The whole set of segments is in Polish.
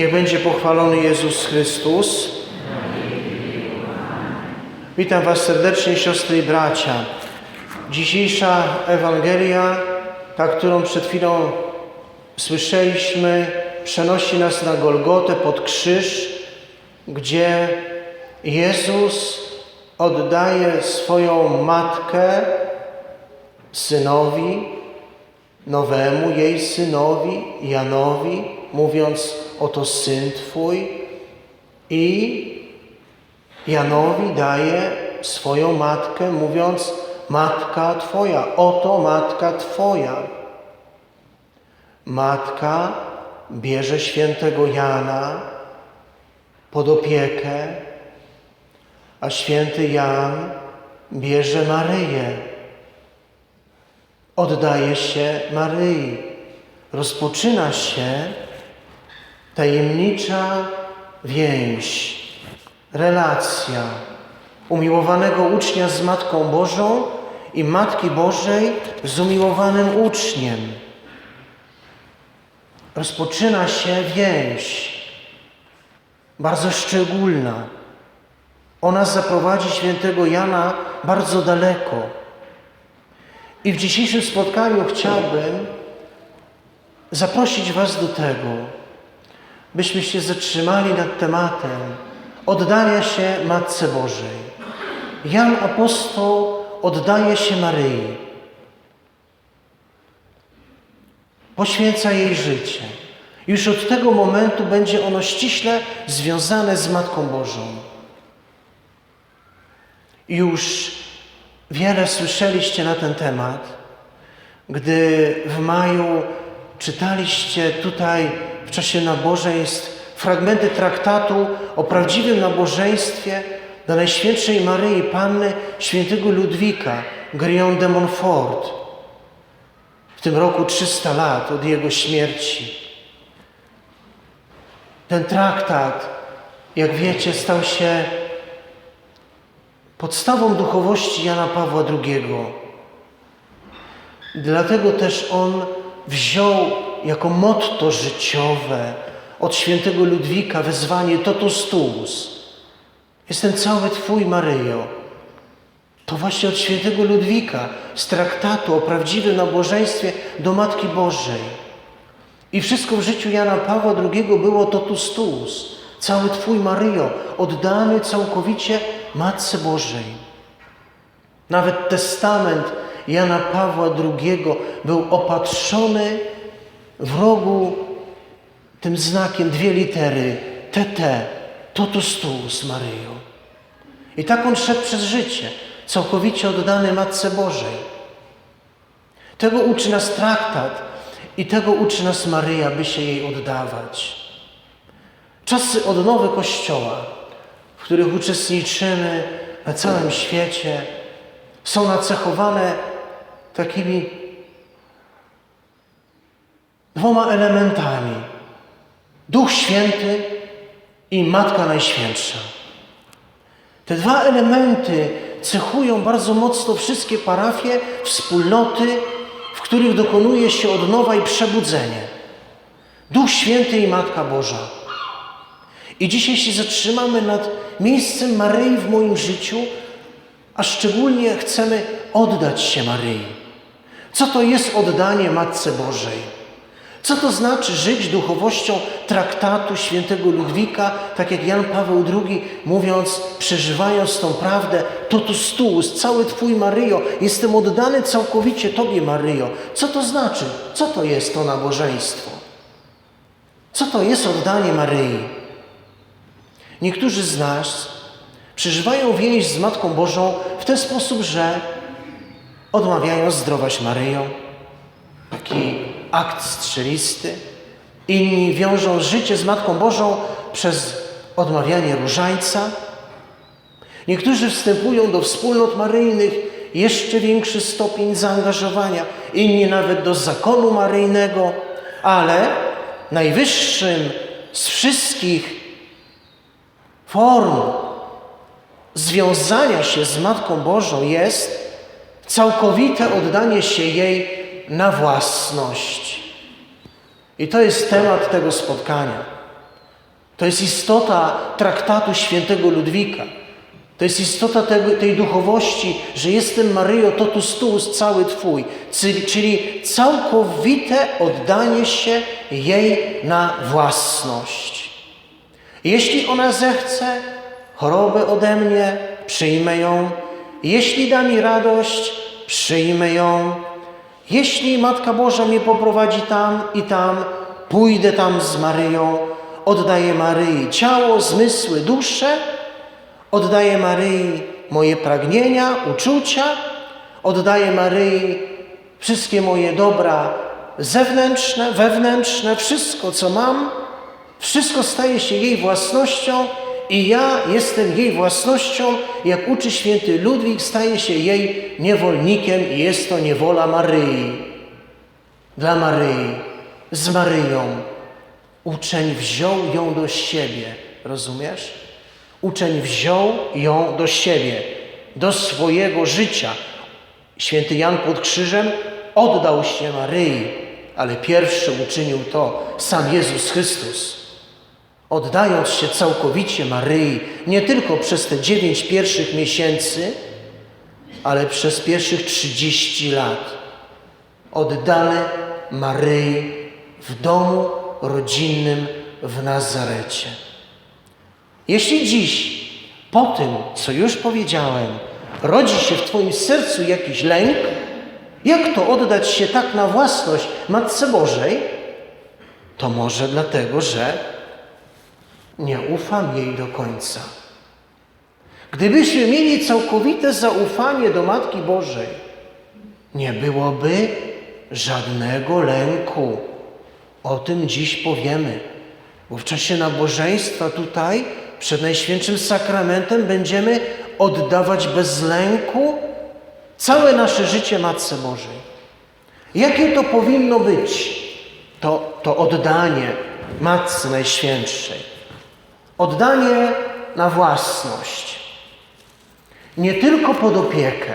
Niech będzie pochwalony Jezus Chrystus. Witam Was serdecznie, siostry i bracia. Dzisiejsza Ewangelia, ta, którą przed chwilą słyszeliśmy, przenosi nas na Golgotę pod krzyż, gdzie Jezus oddaje swoją matkę synowi, nowemu jej synowi, Janowi, mówiąc: Oto syn Twój, i Janowi daje swoją matkę, mówiąc: Matka Twoja, oto matka Twoja. Matka bierze świętego Jana pod opiekę, a święty Jan bierze Maryję. Oddaje się Maryi. Rozpoczyna się tajemnicza więź, relacja umiłowanego ucznia z Matką Bożą i Matki Bożej z umiłowanym uczniem. Rozpoczyna się więź, bardzo szczególna. Ona zaprowadzi świętego Jana bardzo daleko. I w dzisiejszym spotkaniu chciałbym zaprosić Was do tego, byśmy się zatrzymali nad tematem oddania się Matce Bożej. Jan Apostoł oddaje się Maryi. Poświęca jej życie. Już od tego momentu będzie ono ściśle związane z Matką Bożą. Już wiele słyszeliście na ten temat, gdy w maju czytaliście tutaj w czasie nabożeństw fragmenty traktatu o prawdziwym nabożeństwie do Najświętszej Maryi Panny świętego Ludwika Grion de Montfort. W tym roku 300 lat od jego śmierci. Ten traktat, jak wiecie, stał się podstawą duchowości Jana Pawła II. Dlatego też on wziął jako motto życiowe od świętego Ludwika wezwanie totus tuus. Jestem cały Twój, Maryjo. To właśnie od świętego Ludwika z traktatu o prawdziwym nabożeństwie do Matki Bożej. I wszystko w życiu Jana Pawła II było totus tuus. Cały Twój, Maryjo, oddany całkowicie Matce Bożej. Nawet testament Jana Pawła II był opatrzony w rogu tym znakiem dwie litery TT, totus tuus Maryjo. I tak on szedł przez życie, całkowicie oddany Matce Bożej. Tego uczy nas traktat i tego uczy nas Maryja, by się jej oddawać. Czasy odnowy Kościoła, w których uczestniczymy na całym świecie, są nacechowane takimi dwoma elementami. Duch Święty i Matka Najświętsza. Te dwa elementy cechują bardzo mocno wszystkie parafie, wspólnoty, w których dokonuje się odnowa i przebudzenie. Duch Święty i Matka Boża. I dzisiaj się zatrzymamy nad miejscem Maryi w moim życiu, a szczególnie chcemy oddać się Maryi. Co to jest oddanie Matce Bożej? Co to znaczy żyć duchowością traktatu świętego Ludwika, tak jak Jan Paweł II mówiąc, przeżywając tą prawdę, totus tuus, cały Twój Maryjo, jestem oddany całkowicie Tobie Maryjo. Co to znaczy? Co to jest to nabożeństwo? Co to jest oddanie Maryi? Niektórzy z nas przeżywają więź z Matką Bożą w ten sposób, że odmawiają zdrowaś Maryją. Taki akt strzelisty. Inni wiążą życie z Matką Bożą przez odmawianie różańca. Niektórzy wstępują do wspólnot maryjnych jeszcze większy stopień zaangażowania, inni nawet do zakonu maryjnego, ale najwyższym z wszystkich form związania się z Matką Bożą jest całkowite oddanie się jej na własność. I to jest temat tego spotkania. To jest istota traktatu świętego Ludwika. To jest istota tego, tej duchowości, że jestem Maryjo totus tuus cały Twój, czyli, całkowite oddanie się jej na własność. Jeśli ona zechce chorobę ode mnie, przyjmę ją. Jeśli da mi radość, przyjmę ją. Jeśli Matka Boża mnie poprowadzi tam i tam, pójdę tam z Maryją, oddaję Maryi ciało, zmysły, duszę, oddaję Maryi moje pragnienia, uczucia, oddaję Maryi wszystkie moje dobra zewnętrzne, wewnętrzne, wszystko co mam, wszystko staje się jej własnością i ja jestem jej własnością, jak uczy święty Ludwik, staje się jej niewolnikiem i jest to niewola Maryi. Dla Maryi, z Maryją. Uczeń wziął ją do siebie, rozumiesz? Uczeń wziął ją do siebie, do swojego życia. Święty Jan pod krzyżem oddał się Maryi, ale pierwszy uczynił to sam Jezus Chrystus. Oddając się całkowicie Maryi, nie tylko przez te dziewięć pierwszych miesięcy, ale przez pierwszych 30 lat. Oddany Maryi w domu rodzinnym w Nazarecie. Jeśli dziś, po tym, co już powiedziałem, rodzi się w Twoim sercu jakiś lęk, jak to oddać się tak na własność Matce Bożej? To może dlatego, że nie ufam jej do końca. Gdybyśmy mieli całkowite zaufanie do Matki Bożej, nie byłoby żadnego lęku. O tym dziś powiemy, bo w czasie nabożeństwa tutaj przed Najświętszym Sakramentem będziemy oddawać bez lęku całe nasze życie Matce Bożej. Jakie to powinno być? To, to oddanie Matce Najświętszej. Oddanie na własność. Nie tylko pod opiekę.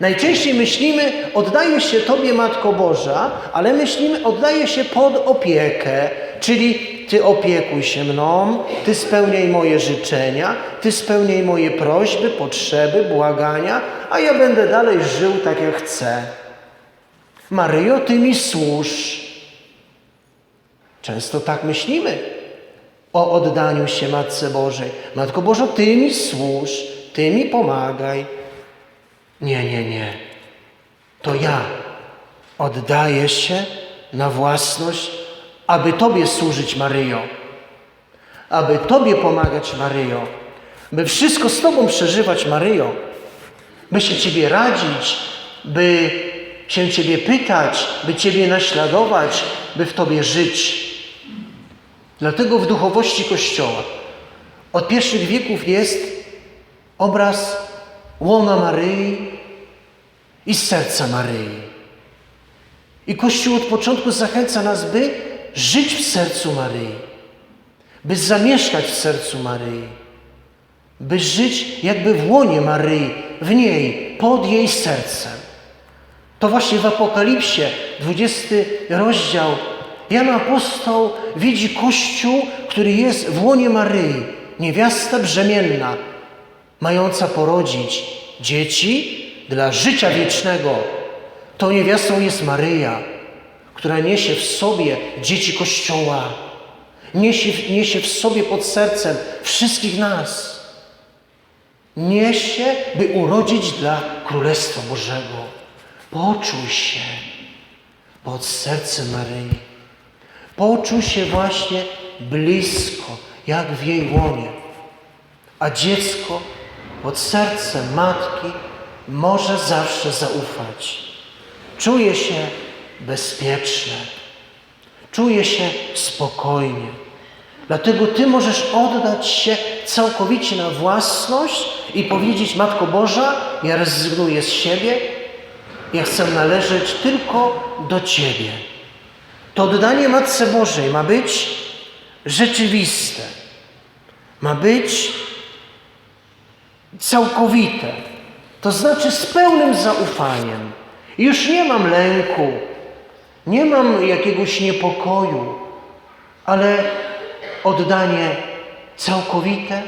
Najczęściej myślimy, oddaję się Tobie, Matko Boża, ale myślimy, oddaję się pod opiekę, czyli Ty opiekuj się mną, Ty spełniaj moje życzenia, Ty spełniaj moje prośby, potrzeby, błagania, a ja będę dalej żył tak, jak chcę. Maryjo, Ty mi służ. Często tak myślimy o oddaniu się Matce Bożej. Matko Bożo, Ty mi służ, Ty mi pomagaj. Nie, nie, nie. To ja oddaję się na własność, aby Tobie służyć, Maryjo. Aby Tobie pomagać, Maryjo. By wszystko z Tobą przeżywać, Maryjo. By się Ciebie radzić, by się Ciebie pytać, by Ciebie naśladować, by w Tobie żyć. Dlatego w duchowości Kościoła od pierwszych wieków jest obraz łona Maryi i serca Maryi. I Kościół od początku zachęca nas, by żyć w sercu Maryi, by zamieszkać w sercu Maryi, by żyć jakby w łonie Maryi, w niej, pod jej sercem. To właśnie w Apokalipsie, 20 rozdział, Jan Apostoł widzi Kościół, który jest w łonie Maryi, niewiasta brzemienna, mająca porodzić dzieci dla życia wiecznego. Tą niewiastą jest Maryja, która niesie w sobie dzieci Kościoła, niesie, niesie w sobie pod sercem wszystkich nas. Niesie, by urodzić dla Królestwa Bożego. Poczuj się pod sercem Maryi. Poczuj się właśnie blisko, jak w jej łonie. A dziecko pod sercem matki może zawsze zaufać. Czuje się bezpieczne, czuje się spokojnie. Dlatego Ty możesz oddać się całkowicie na własność i powiedzieć: Matko Boża, ja rezygnuję z siebie, ja chcę należeć tylko do Ciebie. To oddanie Matce Bożej ma być rzeczywiste, ma być całkowite, to znaczy z pełnym zaufaniem. Już nie mam lęku, nie mam jakiegoś niepokoju, ale oddanie całkowite,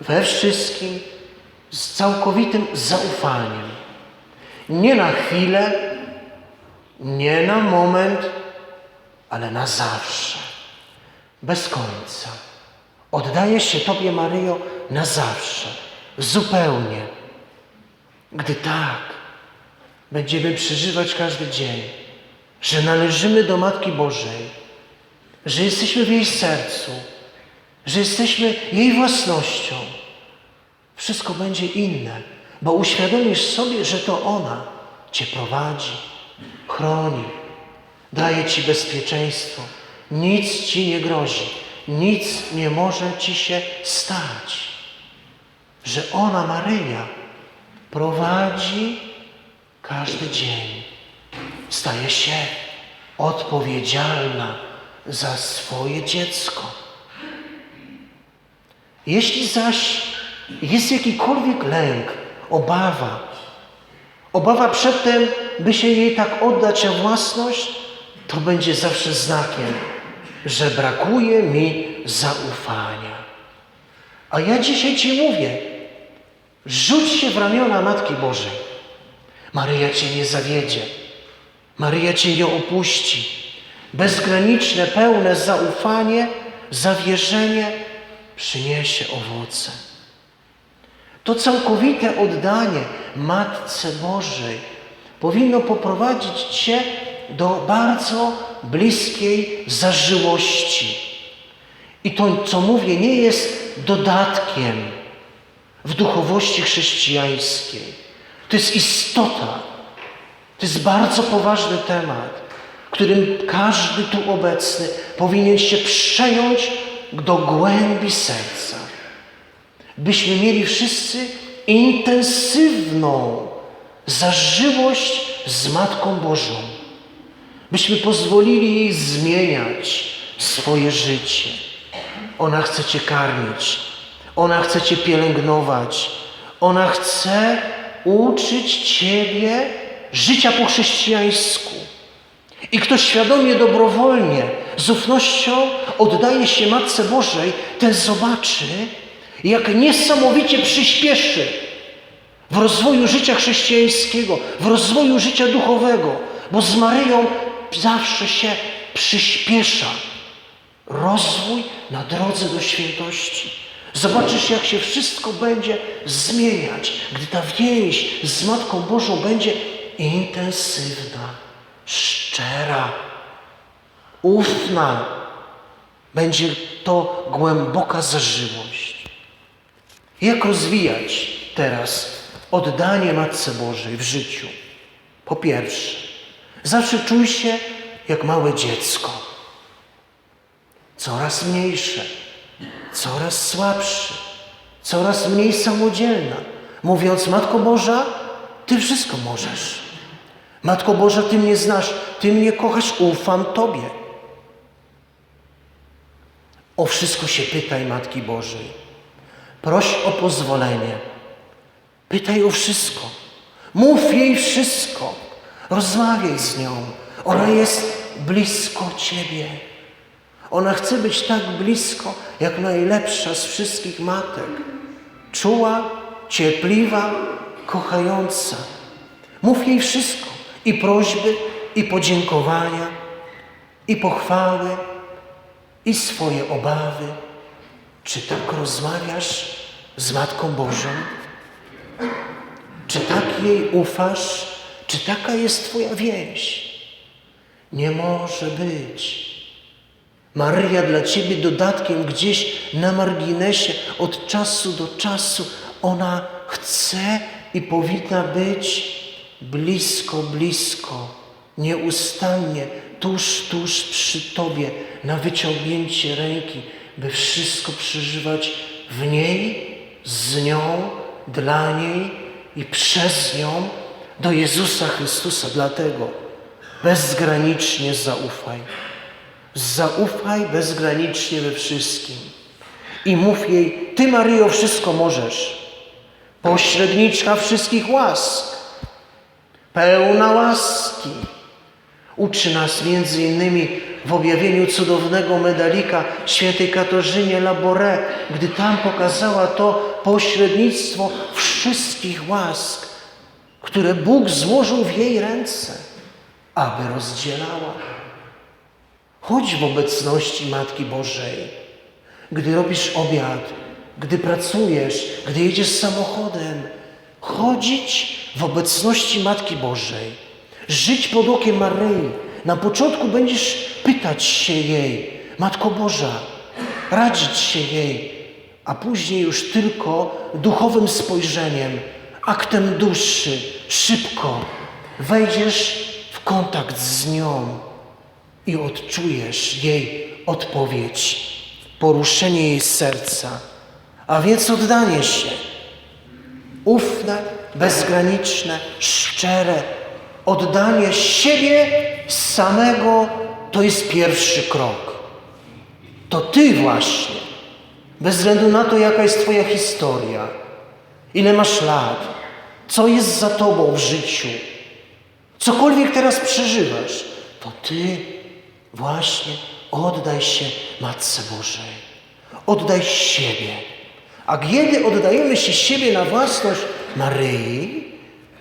we wszystkim, z całkowitym zaufaniem. Nie na chwilę, nie na moment, ale na zawsze, bez końca. Oddaję się Tobie, Maryjo, na zawsze, zupełnie. Gdy tak będziemy przeżywać każdy dzień, że należymy do Matki Bożej, że jesteśmy w jej sercu, że jesteśmy jej własnością, wszystko będzie inne, bo uświadomisz sobie, że to ona Cię prowadzi, chroni, daje Ci bezpieczeństwo. Nic Ci nie grozi, nic nie może Ci się stać. Że ona, Maryja, prowadzi każdy dzień. Staje się odpowiedzialna za swoje dziecko. Jeśli zaś jest jakikolwiek lęk, obawa, obawa przed tym, by się jej tak oddać na własność, to będzie zawsze znakiem, że brakuje mi zaufania. A ja dzisiaj Ci mówię, rzuć się w ramiona Matki Bożej. Maryja Cię nie zawiedzie. Maryja Cię nie opuści. Bezgraniczne, pełne zaufanie, zawierzenie przyniesie owoce. To całkowite oddanie Matce Bożej powinno poprowadzić Cię do bardzo bliskiej zażyłości. I to, co mówię, nie jest dodatkiem w duchowości chrześcijańskiej. To jest istota. To jest bardzo poważny temat, którym każdy tu obecny powinien się przejąć do głębi serca. Byśmy mieli wszyscy intensywną zażyłość z Matką Bożą. Byśmy pozwolili jej zmieniać swoje życie. Ona chce Cię karmić. Ona chce Cię pielęgnować. Ona chce uczyć Ciebie życia po chrześcijańsku. I kto świadomie, dobrowolnie, z ufnością oddaje się Matce Bożej, ten zobaczy, jak niesamowicie przyspieszy w rozwoju życia chrześcijańskiego, w rozwoju życia duchowego, bo z Maryją zawsze się przyspiesza rozwój na drodze do świętości. Zobaczysz, jak się wszystko będzie zmieniać, gdy ta więź z Matką Bożą będzie intensywna, szczera, ufna. Będzie to głęboka zażyłość. Jak rozwijać teraz oddanie Matce Bożej w życiu? Po pierwsze, zawsze czuj się jak małe dziecko. Coraz mniejsze, coraz słabszy, coraz mniej samodzielna. Mówiąc, Matko Boża, Ty wszystko możesz. Matko Boża, Ty mnie znasz, Ty mnie kochasz, ufam Tobie. O wszystko się pytaj Matki Bożej. Proś o pozwolenie. Pytaj o wszystko. Mów jej wszystko. Rozmawiaj z nią. Ona jest blisko Ciebie. Ona chce być tak blisko, jak najlepsza z wszystkich matek. Czuła, cierpliwa, kochająca. Mów jej wszystko. I prośby, i podziękowania, i pochwały, i swoje obawy. Czy tak rozmawiasz z Matką Bożą? Czy tak jej ufasz? Czy taka jest Twoja więź? Nie może być. Maryja dla Ciebie dodatkiem gdzieś na marginesie od czasu do czasu. Ona chce i powinna być blisko, blisko, nieustannie, tuż, tuż przy Tobie, na wyciągnięcie ręki, by wszystko przeżywać w niej, z nią, dla niej i przez nią do Jezusa Chrystusa. Dlatego bezgranicznie zaufaj. Zaufaj bezgranicznie we wszystkim. I mów jej, Ty Maryjo wszystko możesz. Pośredniczka wszystkich łask. Pełna łaski. Uczy nas między innymi w objawieniu cudownego medalika świętej Katarzynie Labore, gdy tam pokazała to pośrednictwo wszystkich łask, które Bóg złożył w jej ręce, aby rozdzielała. Chodź w obecności Matki Bożej, gdy robisz obiad, gdy pracujesz, gdy jedziesz samochodem. Chodzić w obecności Matki Bożej, żyć pod okiem Maryi. Na początku będziesz pytać się jej, Matko Boża, radzić się jej, a później już tylko duchowym spojrzeniem, aktem duszy, szybko wejdziesz w kontakt z nią i odczujesz jej odpowiedź, poruszenie jej serca, a więc oddanie się. Ufne, bezgraniczne, szczere, oddanie siebie samego to jest pierwszy krok. To Ty właśnie, bez względu na to, jaka jest Twoja historia, ile masz lat, co jest za Tobą w życiu, cokolwiek teraz przeżywasz, to Ty właśnie oddaj się Matce Bożej. Oddaj siebie. A kiedy oddajemy się siebie na własność Maryi,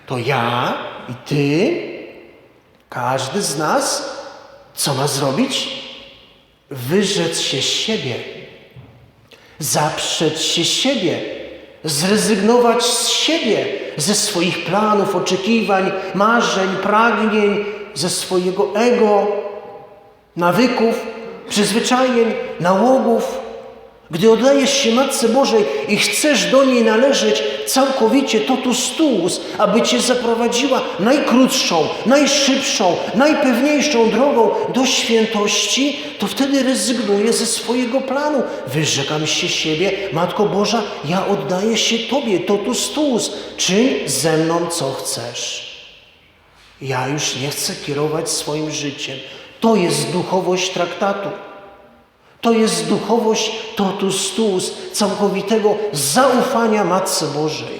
to ja i Ty, każdy z nas, co ma zrobić? Wyrzec się siebie, zaprzeć się siebie, zrezygnować z siebie, ze swoich planów, oczekiwań, marzeń, pragnień, ze swojego ego, nawyków, przyzwyczajeń, nałogów. Gdy oddajesz się Matce Bożej i chcesz do niej należeć całkowicie totus tuus, aby Cię zaprowadziła najkrótszą, najszybszą, najpewniejszą drogą do świętości, to wtedy rezygnuję ze swojego planu. Wyrzekam się siebie, Matko Boża, ja oddaję się Tobie, totus tuus. Czyń ze mną, co chcesz. Ja już nie chcę kierować swoim życiem. To jest duchowość traktatu. To jest duchowość totus tuus, całkowitego zaufania Matce Bożej.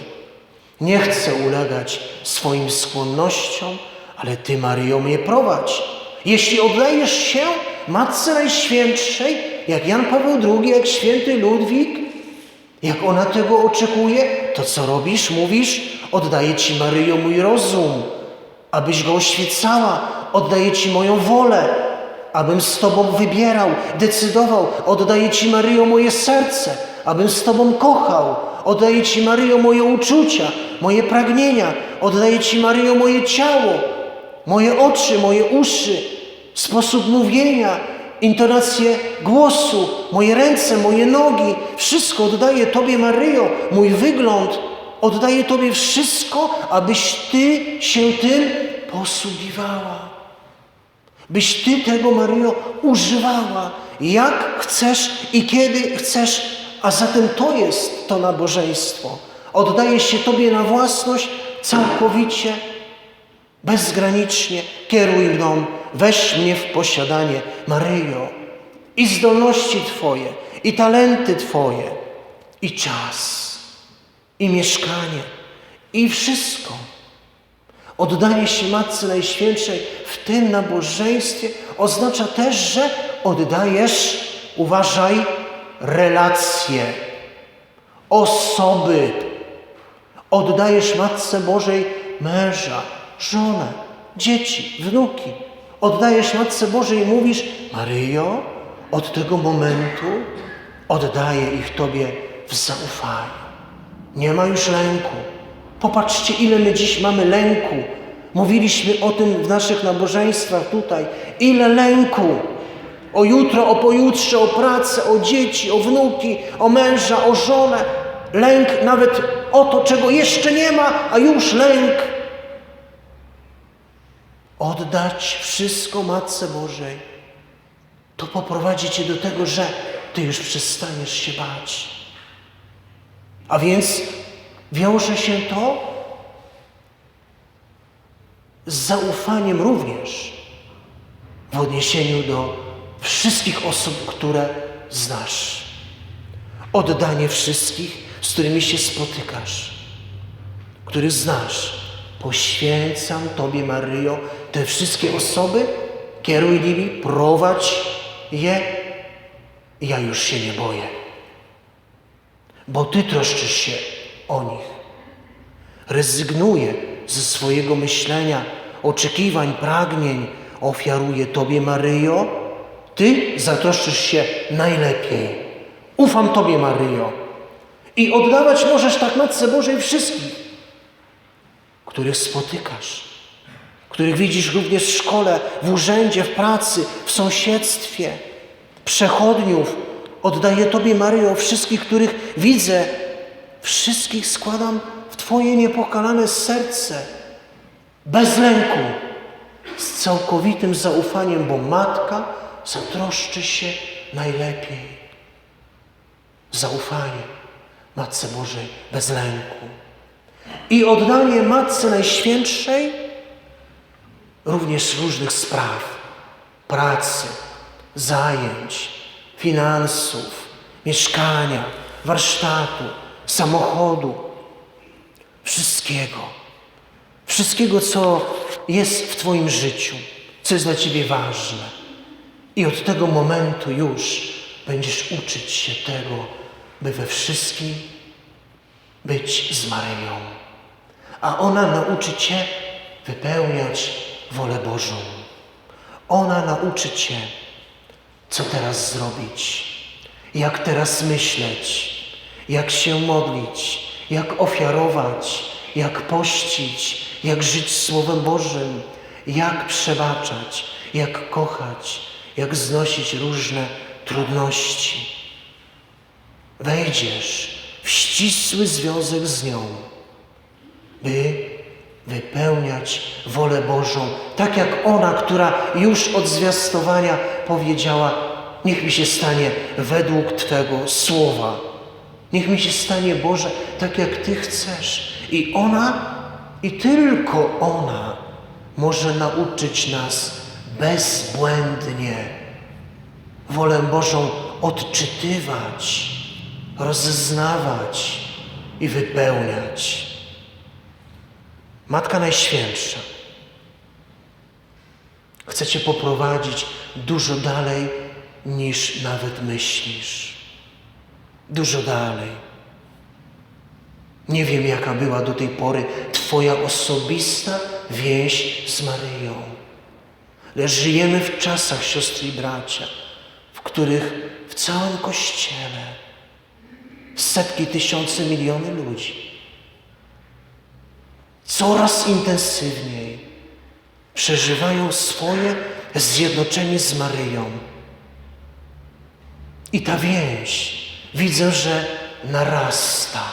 Nie chcę ulegać swoim skłonnościom, ale Ty, Maryjo, mnie prowadź. Jeśli oddajesz się Matce Najświętszej, jak Jan Paweł II, jak święty Ludwik, jak ona tego oczekuje, to co robisz? Mówisz, oddaję Ci, Maryjo, mój rozum, abyś go oświecała, oddaję Ci moją wolę, abym z Tobą wybierał, decydował. Oddaję Ci, Maryjo, moje serce, abym z Tobą kochał. Oddaję Ci, Maryjo, moje uczucia, moje pragnienia. Oddaję Ci, Maryjo, moje ciało, moje oczy, moje uszy, sposób mówienia, intonację głosu, moje ręce, moje nogi. Wszystko oddaję Tobie, Maryjo, mój wygląd. Oddaję Tobie wszystko, abyś Ty się tym posługiwała byś Ty tego, Maryjo, używała jak chcesz i kiedy chcesz, a zatem to jest to nabożeństwo. Oddaję się Tobie na własność całkowicie, bezgranicznie. Kieruj mną, weź mnie w posiadanie, Maryjo. I zdolności Twoje, i talenty Twoje, i czas, i mieszkanie, i wszystko. Oddanie się Matce Najświętszej w tym nabożeństwie oznacza też, że oddajesz, uważaj, relacje, osoby. Oddajesz Matce Bożej męża, żonę, dzieci, wnuki. Oddajesz Matce Bożej i mówisz, Maryjo, od tego momentu oddaję ich Tobie w zaufaniu. Nie ma już lęku. Popatrzcie, ile my dziś mamy lęku. Mówiliśmy o tym w naszych nabożeństwach tutaj. Ile lęku. O jutro, o pojutrze, o pracę, o dzieci, o wnuki, o męża, o żonę. Lęk nawet o to, czego jeszcze nie ma, a już lęk. Oddać wszystko Matce Bożej. To poprowadzi Cię do tego, że Ty już przestaniesz się bać. A więc wiąże się to z zaufaniem również w odniesieniu do wszystkich osób, które znasz. Oddanie wszystkich, z którymi się spotykasz, których znasz. Poświęcam Tobie, Maryjo, te wszystkie osoby, kieruj nimi, prowadź je. Ja już się nie boję, bo Ty troszczysz się o nich. Rezygnuję ze swojego myślenia, oczekiwań, pragnień. Ofiaruję Tobie, Maryjo. Ty zatroszczysz się najlepiej. Ufam Tobie, Maryjo. I oddawać możesz tak Matce Bożej wszystkich, których spotykasz, których widzisz również w szkole, w urzędzie, w pracy, w sąsiedztwie, przechodniów. Oddaję Tobie, Maryjo, wszystkich, których widzę. Wszystkich składam w Twoje niepokalane serce, bez lęku, z całkowitym zaufaniem, bo Matka zatroszczy się najlepiej. Zaufanie Matce Bożej bez lęku. I oddanie Matce Najświętszej również różnych spraw, pracy, zajęć, finansów, mieszkania, warsztatu, samochodu, wszystkiego. Wszystkiego, co jest w Twoim życiu, co jest dla Ciebie ważne. I od tego momentu już będziesz uczyć się tego, by we wszystkim być z Maryją. A ona nauczy Cię wypełniać wolę Bożą. Ona nauczy Cię, co teraz zrobić, jak teraz myśleć, jak się modlić, jak ofiarować, jak pościć, jak żyć Słowem Bożym, jak przebaczać, jak kochać, jak znosić różne trudności. Wejdziesz w ścisły związek z nią, by wypełniać wolę Bożą, tak jak ona, która już od zwiastowania powiedziała: Niech mi się stanie według Twego słowa. Niech mi się stanie Boże, tak jak Ty chcesz. I ona, i tylko ona może nauczyć nas bezbłędnie wolę Bożą odczytywać, rozeznawać i wypełniać. Matka Najświętsza chce Cię poprowadzić dużo dalej niż nawet myślisz. Dużo dalej. Nie wiem, jaka była do tej pory Twoja osobista więź z Maryją. Lecz żyjemy w czasach, siostry i bracia, w których w całym Kościele setki, tysiące, miliony ludzi coraz intensywniej przeżywają swoje zjednoczenie z Maryją. I ta więź widzę, że narasta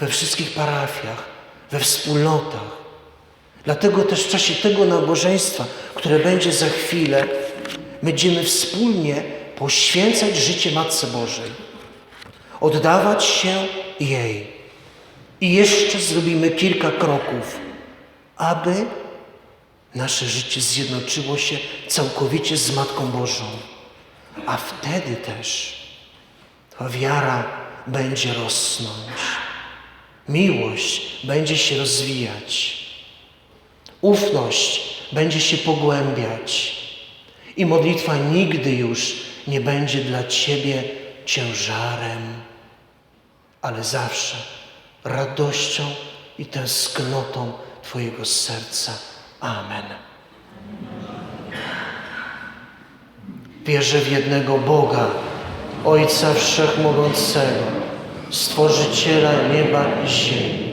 we wszystkich parafiach, we wspólnotach. Dlatego też w czasie tego nabożeństwa, które będzie za chwilę, będziemy wspólnie poświęcać życie Matce Bożej, oddawać się jej. I jeszcze zrobimy kilka kroków, aby nasze życie zjednoczyło się całkowicie z Matką Bożą. A wtedy też ta wiara będzie rosnąć, miłość będzie się rozwijać, ufność będzie się pogłębiać i modlitwa nigdy już nie będzie dla Ciebie ciężarem, ale zawsze radością i tęsknotą Twojego serca. Amen. Wierzę w jednego Boga, Ojca Wszechmogącego, Stworzyciela nieba i ziemi